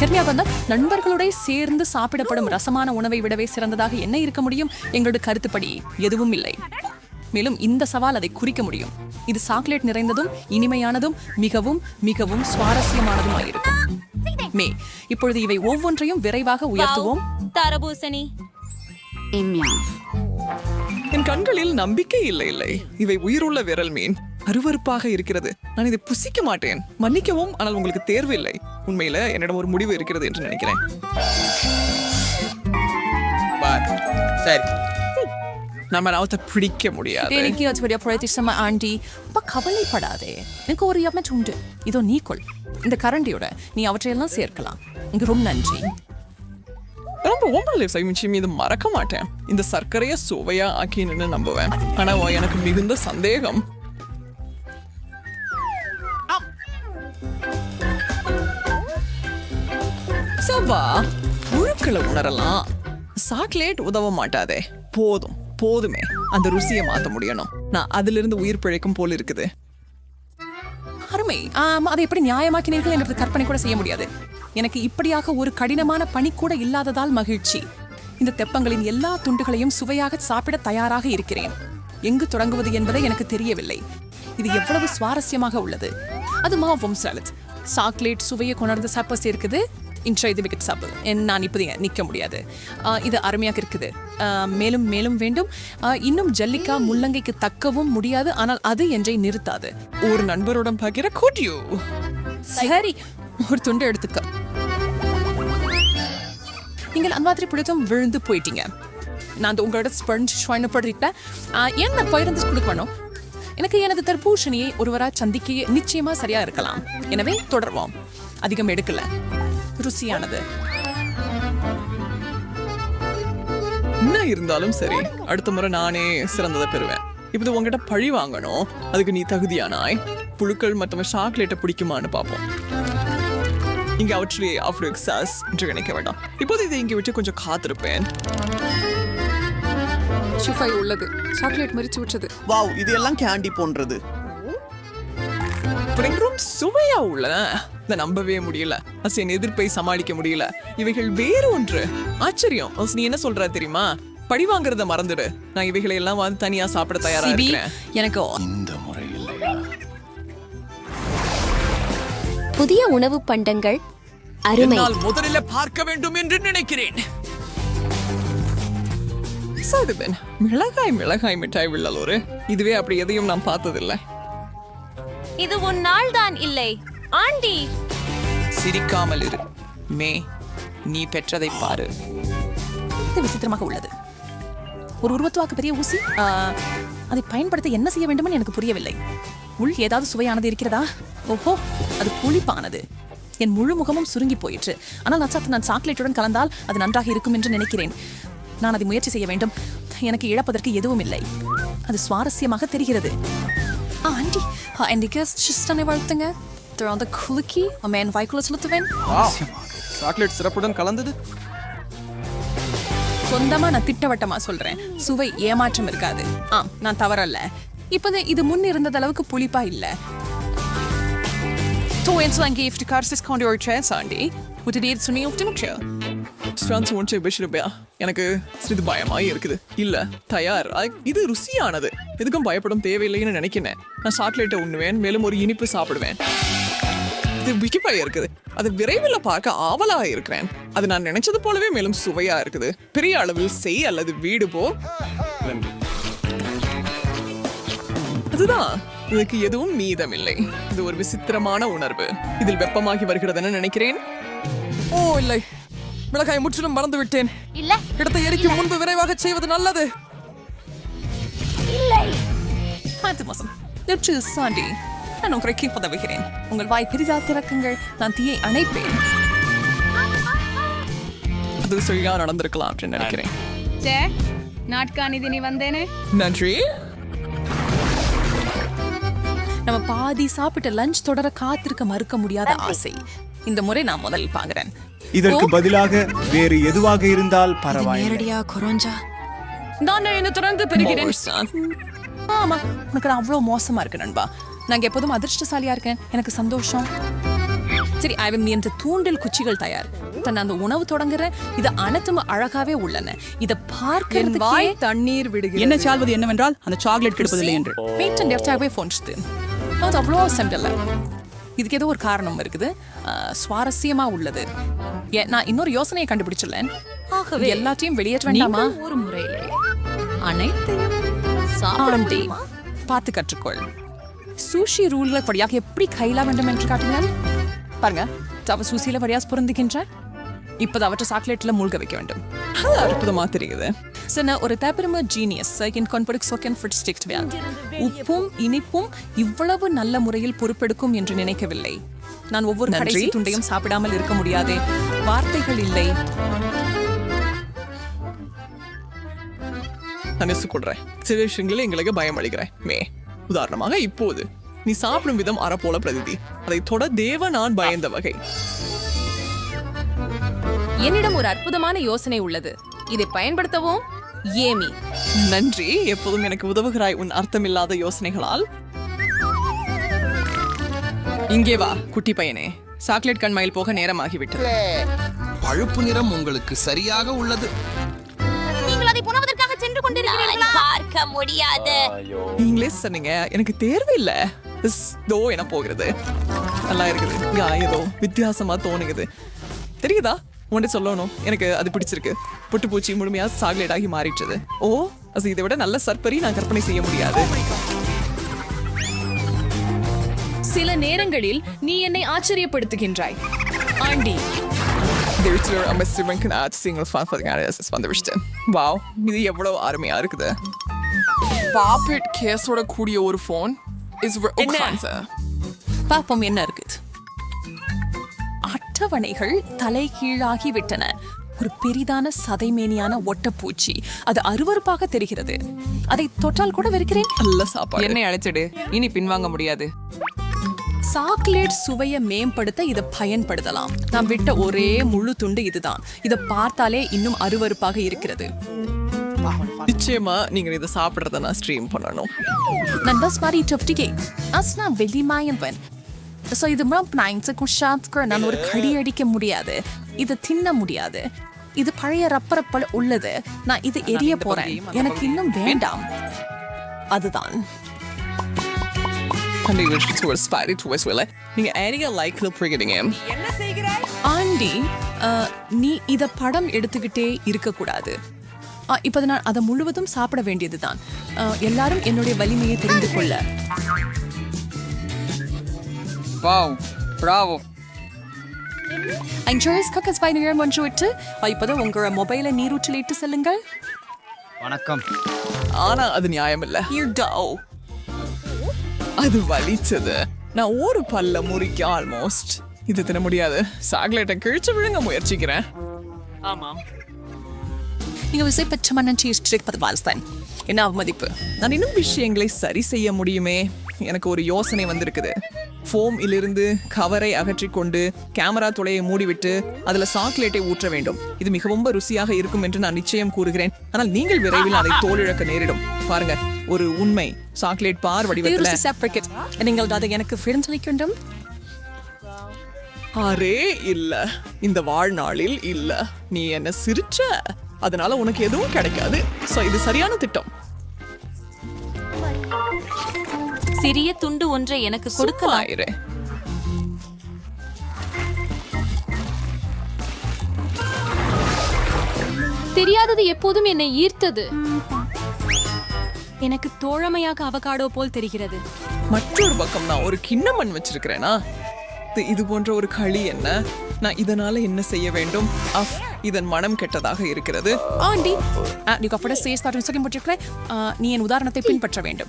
Hermia நண்பர்களோட சேர்ந்து சாப்பிடப்படும் ரசமான உணவை விடவே சிறந்ததாக என்ன இருக்க முடியும்? எங்களோட கருத்துப்படி எதுவும் இல்லை. மேலும் இந்த சவால் அதை குறிக்க முடியும். இது சாக்லேட் நிறைந்ததும் இனிமையானதும் மிகவும் மிகவும் சுவாரஸ்யமானதுமாயிருக்கும் மே இப்பொழுது இவை ஒவ்வொன்றையும் விரைவாக உயர்த்துவோம். தரபூசணி. என் கண்களில் நம்பிக்கை இல்லை இல்லை. இவை உயிருள்ள விரல் மீன். அருவருப்பாக இருக்கிறது நான் இதை புசிக்க மாட்டேன் மன்னிக்கவும் ஆனால் உங்களுக்கு தேர்வு இல்லை உண்மையில என்னிடம் ஒரு முடிவு இருக்கிறது என்று நினைக்கிறேன் பார், சரி நம்ம நாவத்தை பிடிக்க முடியாது എനിക്ക് ഒരു പ്രത്യക്ഷമ ആണ്ടി അപ്പൊ കവലൈപ്പെടാതെ எனக்கு ஒரு யமச் உண்டு இதோ நீ கொள் இந்த கரண்டியோட நீ அவற்றையெல்லாம் சேர்க்கலாம் இங்க ரொம்ப நன்றி ரொம்ப ஓம்பல் சைமிச்சி மீது மறக்க மாட்டேன் இந்த சர்க்கரையை சுவையா ஆக்கின்னு நம்புவேன் ஆனா எனக்கு மிகுந்த சந்தேகம் சவா முழுக்களை உணரலாம். சாக்லேட் உதவ மாட்டாதே. போதும் போதுமே. அந்த ருசியை மாத்த முடியணும். நான் அதிலிருந்து இருந்து உயிர் பிழைக்கும் போல இருக்குது. அருமை. அதை எப்படி நியாயமாக்கினீர்கள் என்கிறது கற்பனை கூட செய்ய முடியாது. எனக்கு இப்படியாக ஒரு கடினமான பணி கூட இல்லாததால் மகிழ்ச்சி. இந்த தெப்பங்களின் எல்லா துண்டுகளையும் சுவையாக சாப்பிட தயாராக இருக்கிறேன். எங்கு தொடங்குவது என்பதை எனக்கு தெரியவில்லை. இது எவ்வளவு சுவாரஸ்யமாக உள்ளது. அது மாவும் சாலட். சாக்லேட் சுவையை கொணர்ந்து சப்பஸ் இருக்குது இன்றைய இது விக்கெட் சாப்பிள் என் நான் இப்போது நிற்க முடியாது. இது அருமையாக இருக்குது. மேலும் மேலும் வேண்டும். இன்னும் ஜல்லிக்கா முள்ளங்கைக்கு தக்கவும் முடியாது. ஆனால் அது என்றை நிறுத்தாது. ஒரு நண்பருடன் பகிர கூட்டியோ. சரி ஒரு துண்டு எடுத்துக்க. நீங்கள் அந்த மாதிரி பிடித்தும் விழுந்து போயிட்டீங்க. நான் உங்களோட ஸ்பஞ்ச் ஷாயினப்படுத்திட்டேன் ஏன் நான் பயிர்ந்து கொடுக்கணும் எனக்கு எனது தர்பூஷணியை ஒருவரா சந்திக்க நிச்சயமா சரியா இருக்கலாம். எனவே தொடர்வோம். அதிகம் எடுக்கல. ருசியானது. என்ன இருந்தாலும் சரி அடுத்த முறை நானே சிறந்ததை பெறுவேன். இப்போ உங்ககிட்ட பழி வாங்கணும். அதுக்கு நீ தகுதியானாய். புழுக்கள் மற்றும் சாக்லேட்டை பிடிக்குமான்னு பார்ப்போம். இங்க அவற்றிலே ஆஃப்டர் எக்ஸாஸ் என்று நினைக்க வேண்டாம். இப்போது இதை இங்கே விட்டு கொஞ்சம் காத்திருப்பேன். ஷிஃபை உள்ளது. சாக்லேட் மரிச்சு விட்டது. வாவ் இது எல்லாம் கேண்டி போன்றது. பயங்கரம் சுவையா உள்ள இதை நம்பவே முடியல. அஸ் என் எதிர்ப்பை சமாளிக்க முடியல. இவைகள் வேறு ஒன்று. ஆச்சரியம். நீ என்ன சொல்ற தெரியுமா? பழி வாங்குறத மறந்துடு. நான் இவைகளை எல்லாம் வந்து தனியா சாப்பிட தயாரா இருக்கிறேன். எனக்கு இந்த முறை இல்லையா? புதிய உணவு பண்டங்கள் அருமை. என்னால் முதலில் பார்க்க வேண்டும் என்று நினைக்கிறேன். சாதுபன் மிளகாய் மிளகாய் மிட்டாய் வில்லலோரு. இதுவே அப்படி எதையும் நான் பார்த்ததில்லை. இது உன் நாள் தான் இல்லை. ஆண்டி. சிரிக்காமல் இரு. மே நீ பெற்றதை பாரு. இது விசித்திரமாக உள்ளது. ஒரு உருவத்துவாக்கு பெரிய ஊசி அதை பயன்படுத்த என்ன செய்ய வேண்டும்னு எனக்கு புரியவில்லை. உள் ஏதாவது சுவையானது இருக்கிறதா? ஓஹோ அது புளிப்பானது. என் முழு முகமும் சுருங்கி போயிற்று. ஆனால் நச்சாத்து நான் சாக்லேட்டுடன் கலந்தால் அது நன்றாக இருக்கும் என்று நினைக்கிறேன். நான் அதை முயற்சி செய்ய வேண்டும். எனக்கு இழப்பதற்கு எதுவும் இல்லை. அது சுவாரஸ்யமாக தெரிகிறது. ஆண்டி ఆయనకి షిస్ట్ అనే వాడుతుంగా తర్వాత குலுக்கி ఆ మేన్ வாய்க்குள்ள செலுத்துவேன் சாக்லேட் சிறப்புடன் கலந்தது சொந்தமா நான் திட்டவட்டமா சொல்றேன் சுவை ஏமாற்றம் இருக்காது ஆம் நான் தவறல்ல இப்போதான் இது முன் இருந்த அளவுக்கு புளிப்பா இல்ல Två ensamma giftkarsis kan du göra chans, Andy. Och det är det som är optimistiskt. Stance ஒன்றை பேசிருப்பியா எனக்கு சிறிது பயமாக இருக்குது இல்லை தயாரா இது ருசியானது எதுக்கும் பயப்படும் தேவையில்லைன்னு நினைக்கிறேன். நான் சாக்லேட்டை உண்ணுவேன் மேலும் ஒரு இனிப்பு சாப்பிடுவேன். இது விக்கிப்பாய் இருக்குது. அது விரைவில் பார்க்க ஆவலா இருக்கிறேன். அது நான் நினைச்சது போலவே மேலும் சுவையா இருக்குது. பெரிய அளவில் செய் அல்லது வீடு போ. அதுதான். இதுக்கு எதுவும் மீதமில்லை. இது ஒரு விசித்திரமான உணர்வு. இதில் வெப்பமாகி வருகிறதுன்னு நினைக்கிறேன். ஓ இல்லை. மிளகாய் முற்றிலும் மறந்து விட்டேன் இல்ல. இடத்தை எரிக்கும் முன்பு விரைவாக செய்வது நல்லது. இல்லை. அது மோசம். நெற்று சாண்டி நான் உங்களுக்கு உதவுகிறேன் உங்கள் வாய் பெரிதா திறக்குங்கள் நான் தீயை அணைப்பேன். அது சரியா நடந்திருக்கலாம் அப்படின்னு நினைக்கிறேன். நாட்காணிதி நீ வந்தேனே. நன்றி. நம்ம பாதி சாப்பிட்ட லஞ்ச் தொடர காத்திருக்க மறுக்க முடியாத ஆசை. இந்த முறை நான் முதல் பாக்குறேன் இதற்கு பதிலாக வேறு எதுவாக இருந்தால் பரவாயில்லை. நேரடியா கொரோஞ்சா? நான் என்ன தொடர்ந்து பெறுகிறேன். ஆமா உனக்கு நான் அவ்வளோ மோசமா இருக்கு நண்பா. நாங்க எப்போதும் அதிர்ஷ்டசாலியா இருக்கேன். எனக்கு சந்தோஷம். சரி ஐவம் என்ற தூண்டில் குச்சிகள் தயார். தன் அந்த உணவு தொடங்குறேன். இது அனைத்தும் அழகாவே உள்ளன. இத பார்க்கிறதுக்கே வாய் தண்ணீர் விடுகிறது. என்ன சால்வது என்னவென்றால் அந்த சாக்லேட் கிடைப்பதில்லை என்று. பேட்டன் டெஃப்டாகவே ஃபோன்ஸ்து அது அவ்வளோ செம்டல்ல இதுக்கு ஏதோ ஒரு காரணம் இருக்குது. சுவாரஸ்யமா உள்ளது. நான் இன்னொரு யோசனையை கண்டுபிடிச்சிடலேன் ஆகவே எல்லாத்தையும் வெளியேற்ற வேண்டாமா? ஒரு முறையிலே அனைத்தையும் சாப்பிட பார்த்து கற்றுக்கொள். சூஷி ரூல்களை படியாக எப்படி கையில வேண்டும் என்று காட்டுங்கள் பாருங்க தவ சூசியில படியாஸ் பொருந்துகின்ற இப்போது அவற்றை சாக்லேட்ல மூழ்க வைக்க வேண்டும். அது அற்புதமா தெரியுது. Så när ஒரு தப்பிரம ஜீனியஸ் செகண்ட் கான்படுக் சொக்கன் ஃபிட் ஸ்டிக்ட் உப்பும் இனிப்பும் இவ்வளவு நல்ல முறையில் பொறுப்பெடுக்கும் என்று நினைக்கவில்லை. நான் ஒவ்வொரு. கடைசி துண்டையும் சாப்பிடாமல் இருக்க முடியாதே. வார்த்தைகள் இல்லை. நான் கொள்றேன். சில விஷயங்களில் எங்களுக்கு பயம் அளிக்கிறேன். மே உதாரணமாக இப்போது. நீ சாப்பிடும் விதம் அற போல பிரதிதி. அதை தொட தேவ நான் பயந்த வகை. என்னிடம் ஒரு அற்புதமான யோசனை உள்ளது. இதை பயன்படுத்தவும்? ஏமி. நன்றி. எப்போதும் எனக்கு உதவுகிறாய் உன் அர்த்தமில்லாத யோசனைகளால். இங்கே வா குட்டி பையனே. சாக்லேட் கண்மாயில் போக நேரமாகிவிட்டது. பழுப்பு நிறம் உங்களுக்கு சரியாக உள்ளது. நீங்கள் அதை புனவதற்காக சென்று கொண்டிருக்கிறீர்களா? பார்க்க முடியாது. நீங்களே சொன்னீங்க எனக்கு தேர்வு இல்ல. தோ என போகிறது. நல்லா இருக்குது. யா ஏதோ வித்தியாசமா தோணுகுது தெரியுதா? உன்கிட்ட சொல்லணும். எனக்கு அது பிடிச்சிருக்கு. புட்டுப்பூச்சி முழுமையா சாக்லேட் ஆகி மாறிடுச்சது ஓ அது இதை விட நல்ல சர்ப்பரி நான் கற்பனை செய்ய முடியாது. சில நேரங்களில் நீ என்னை ஆச்சரியப்படுத்துகின்றாய். ஆண்டி. இந்த வீட்டில் ஒரு அம்மா சிவன் ஆச்சு சிங்கிள் ஃபான் ஃபார் வந்து வச்சுட்டேன் வாவ் இது எவ்வளவு அருமையா இருக்குது. பாப்பெட் கேஸோட கூடிய ஒரு ஃபோன் இஸ் பாப்போம் என்ன இருக்குது? அட்டவணைகள் தலைகீழாகி விட்டன ஒரு பெரிதான சதைமேனியான ஒட்டப்பூச்சி. அது அருவருப்பாக தெரிகிறது. அதை தொட்டால் கூட வெறுக்கிறேன். நல்ல சாப்பாடு. என்னை அழைச்சிடு. இனி பின்வாங்க முடியாது. சாக்லேட் சுவையை மேம்படுத்த இதை பயன்படுத்தலாம். நான் விட்ட ஒரே முழு துண்டு இதுதான். இதை பார்த்தாலே இன்னும் அருவருப்பாக இருக்கிறது. நிச்சயமா நீங்க இதை சாப்பிடுறத நான் ஸ்ட்ரீம் பண்ணணும். நான் பஸ் மாதிரி டொப்டிகே அஸ்னா வெளிமாயவன் ஸோ இது குஷாத்க்கு நான் ஒரு கடி அடிக்க முடியாது. இது தின்ன முடியாது. இது பழைய ரப்பரப்பல் உள்ளது. நான் இது எரிய போறேன். எனக்கு இன்னும் வேண்டாம். அதுதான். நீங்க ஏரியா லைக்ல போய்கிட்டீங்க ஆண்டி அஹ், நீ இத படம் எடுத்துக்கிட்டே இருக்கக்கூடாது. அஹ், இப்போது நான் அதை முழுவதும் சாப்பிட வேண்டியதுதான். எல்லாரும் என்னுடைய வலிமையை தெரிந்து கொள்ள. வாவ் பிராவோ அஞ்சோஸ் கக்கஸ் பை நிகழ் ஒன்று விட்டு இப்போதான் உங்களோட மொபைலை நீரூற்றில் இட்டு செல்லுங்கள் வணக்கம். ஆனா அது நியாயம் இல்ல அது வலிச்சது நான் ஒரு பல்ல முறிக்க ஆல்மோஸ்ட் இது தின முடியாது. சாக்லேட்டை கிழிச்சு விழுங்க முயற்சிக்கிறேன். நீங்க விசைப்பற்ற மன்னன் சீர்திருப்பது வாழ்ஸ்தான் என்ன அவமதிப்பு? நான் இன்னும் விஷயங்களை சரி செய்ய முடியுமே? எனக்கு ஒரு யோசனை வந்திருக்குது. ஃபோம் இலிருந்து கவரை அகற்றிக் கொண்டு கேமரா துளையை மூடிவிட்டு அதுல சாக்லேட்டை ஊற்ற வேண்டும். இது மிகவும் ருசியாக இருக்கும் என்று நான் நிச்சயம் கூறுகிறேன். ஆனால் நீங்கள் விரைவில் அதை தோலிழக்க நேரிடும். பாருங்க ஒரு உண்மை. சாக்லேட் பார் வடிவத்துல நீங்கள் அதை எனக்கு விருந்தளிக்கொண்டும் அரே இல்ல. இந்த வாழ்நாளில் இல்ல. நீ என்ன சிரிச்ச? அதனால உனக்கு எதுவும் கிடைக்காது. சோ இது சரியான திட்டம். சிறிய துண்டு ஒன்றை எனக்கு கொடுக்கலாம். தெரியாதது எப்போதும் என்னை ஈர்த்தது. எனக்கு தோழமையாக அவகாடோ போல் தெரிகிறது. மற்றொரு பக்கம் நான் ஒரு கிண்ணமண் வச்சிருக்கிறேனா? இது- போன்ற ஒரு களி என்ன? நான் இதனால என்ன செய்ய வேண்டும்? அஃப் இதன் மனம் கெட்டதாக இருக்கிறது. ஆண்டி நீ கப்பட சேஸ் தாட்டும் சொல்லி போட்டிருக்கிறேன். ஆ, நீ என் உதாரணத்தை பின்பற்ற வேண்டும்.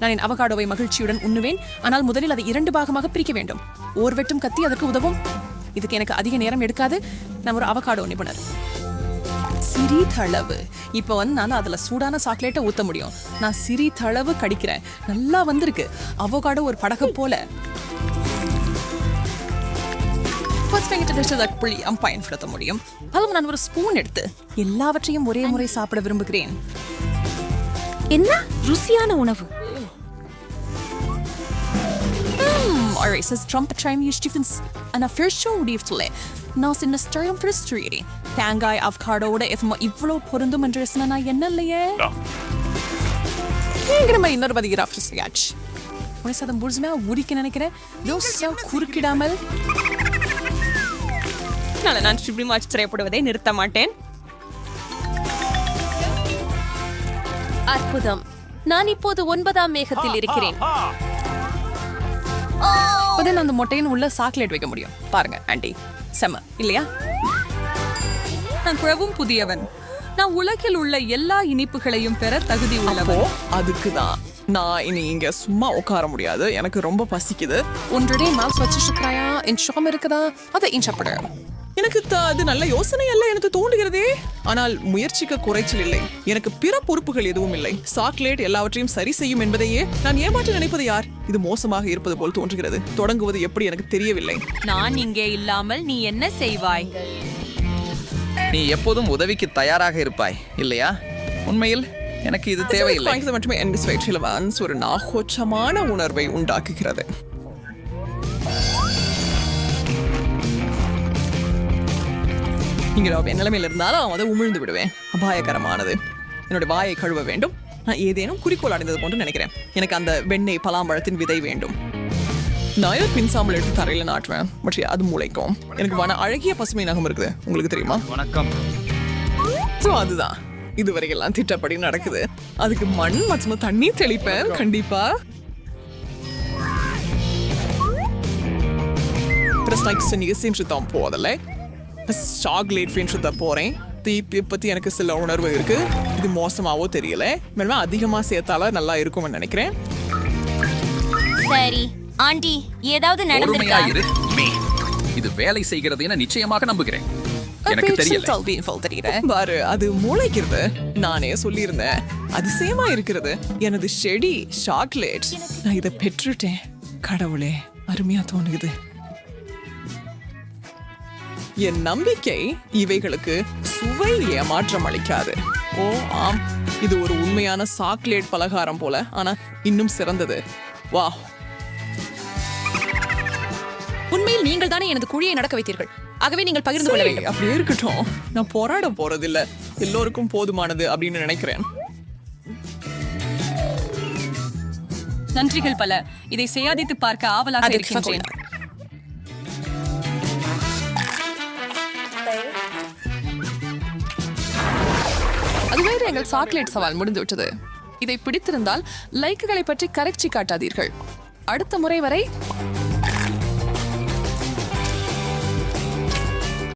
நான் என் அவகாடோவை மகிழ்ச்சியுடன் உண்ணுவேன். ஆனால் முதலில் அதை இரண்டு பாகமாக பிரிக்க வேண்டும். ஓர் வெட்டும் கத்தி அதற்கு உதவும். இதுக்கு எனக்கு அதிக நேரம் எடுக்காது. நான் ஒரு அவகாடோ நிபுணர். சிறிதளவு இப்போ வந்து நான் அதில் சூடான சாக்லேட்டை ஊற்ற முடியும். நான் சிறிதளவு கடிக்கிறேன். நல்லா வந்திருக்கு. அவகாடோ ஒரு படகு போல. ஃபர்ஸ்ட் புள்ளி பயன்படுத்த முடியும். அதுவும் நான் ஒரு ஸ்பூன் எடுத்து எல்லாவற்றையும் ஒரே முறை சாப்பிட விரும்புகிறேன். என்ன? ருசியான உணவு. Alright, says Trump trying to Stephens and a first show leaflet. நான் சின்ன ஸ்டயம் ஃப்ரிஸ்ட்ரி தேங்காய் அவகாடோட இவ்வளோ பொருந்தும் என்று நான் என்ன இல்லையே நம்ம இன்னொரு பதிகிற ஃப்ரிஸ்டியாச்சு உனக்கு சதம் முழுசுமே உரிக்க நினைக்கிறேன் யோசிச்சா குறுக்கிடாமல் அதனால நான் சுப்ரீம் ஆச்சரியப்படுவதை நிறுத்த மாட்டேன் அற்புதம் நான் இப்போது ஒன்பதாம் மேகத்தில் இருக்கிறேன் அப்பதான் அந்த முட்டையின் உள்ள சாக்லேட் வைக்க முடியும். பாருங்க ஆண்டி. செம இல்லையா? நான் பிரபும் புதியவன். நான் உலகில் உள்ள எல்லா இனிப்புகளையும் பெற தகுதி உள்ளவன். அதுக்கு தான் நான் இனி இங்க சும்மா உட்கார முடியாது. எனக்கு ரொம்ப பசிக்குது. ஒன்றரை மால்ஸ் வச்சிருக்கிறாயா இன்ஷாம் இருக்குதா? அதை இன்ஷாப்படு எனக்கு த- அது நல்ல யோசனை அல்ல எனக்கு தோன்றுகிறதே. ஆனால் முயற்சிக்க குறைச்சல் இல்லை. எனக்கு பிற பொறுப்புகள் எதுவும் இல்லை. சாக்லேட் எல்லாவற்றையும் சரி செய்யும் என்பதையே நான் ஏமாற்ற நினைப்பது யார்? இது மோசமாக இருப்பது போல் தோன்றுகிறது. தொடங்குவது எப்படி எனக்கு தெரியவில்லை. நான் இங்கே இல்லாமல் நீ என்ன செய்வாய்? நீ எப்போதும் உதவிக்கு தயாராக இருப்பாய் இல்லையா? உண்மையில் எனக்கு இது தேவையில்லை. மட்டுமே ஒரு நாகோச்சமான உணர்வை உண்டாக்குகிறது. என் நிலைமையில இருந்தாலும் அதை உமிழ்ந்து விடுவேன். அபாயகரமானது. என்னோட வாயை கழுவ வேண்டும். நான் ஏதேனும் குறிக்கோள் அடைந்தது போன்று நினைக்கிறேன். எனக்கு அந்த வெண்ணெய் பலாம்பழத்தின் விதை வேண்டும். நான் இதை பின்சாம்பல் எடுத்து தரையில நாட்டுவேன் பட் அது முளைக்கும். எனக்கு வன அழகிய பசுமை நகம் இருக்குது. உங்களுக்கு தெரியுமா? வணக்கம். ஸோ அதுதான். இதுவரையெல்லாம் திட்டப்படி நடக்குது. அதுக்கு மண் மற்றும் தண்ணி தெளிப்பேன். கண்டிப்பா. பிரஸ்னைக்ஸ் நீங்க சென்று தான் போதில்லை சாக்லேட் ஃபின்ஸ் தான் போறேன். தீப்பி பத்தி எனக்கு சில உணர்வு இருக்கு. இது மோசமாவோ தெரியல. மேலும் அதிகமா சேர்த்தால நல்லா இருக்கும்னு நினைக்கிறேன். சரி. ஆண்டி ஏதாவது நடந்திருக்கா? பொறுமையா இரு மே. இது வேலை செய்கிறது என நிச்சயமாக நம்புகிறேன். எனக்கு தெரியல. பாரு அது முளைக்கிறது. நானே சொல்லியிருந்தேன். அதிசயமா இருக்கிறது. எனது செடி சாக்லேட் நான் இதை பெற்றுட்டேன். கடவுளே அருமையா தோணுது. என் நம்பிக்கை இவைகளுக்கு சுவை ஏமாற்றம் அளிக்காது. ஓ ஆம். இது ஒரு உண்மையான சாக்லேட் பலகாரம் போல ஆனா இன்னும் சிறந்தது. வா உண்மையில் நீங்கள் தானே எனது குழியை நடக்க வைத்தீர்கள். ஆகவே நீங்கள் பகிர்ந்து கொள்ள வேண்டும். அப்படியே இருக்கட்டும். நான் போராட போறதில்ல. எல்லோருக்கும் போதுமானது அப்படின்னு நினைக்கிறேன். நன்றிகள் பல. இதை செய்யாதித்து பார்க்க ஆவலாக இருக்கின்றேன். எங்கள் சாக்லேட் சவால் முடிந்து விட்டது. இதை பிடித்திருந்தால் லைக்குகளை பற்றி கரைச்சி காட்டாதீர்கள். அடுத்த முறை வரை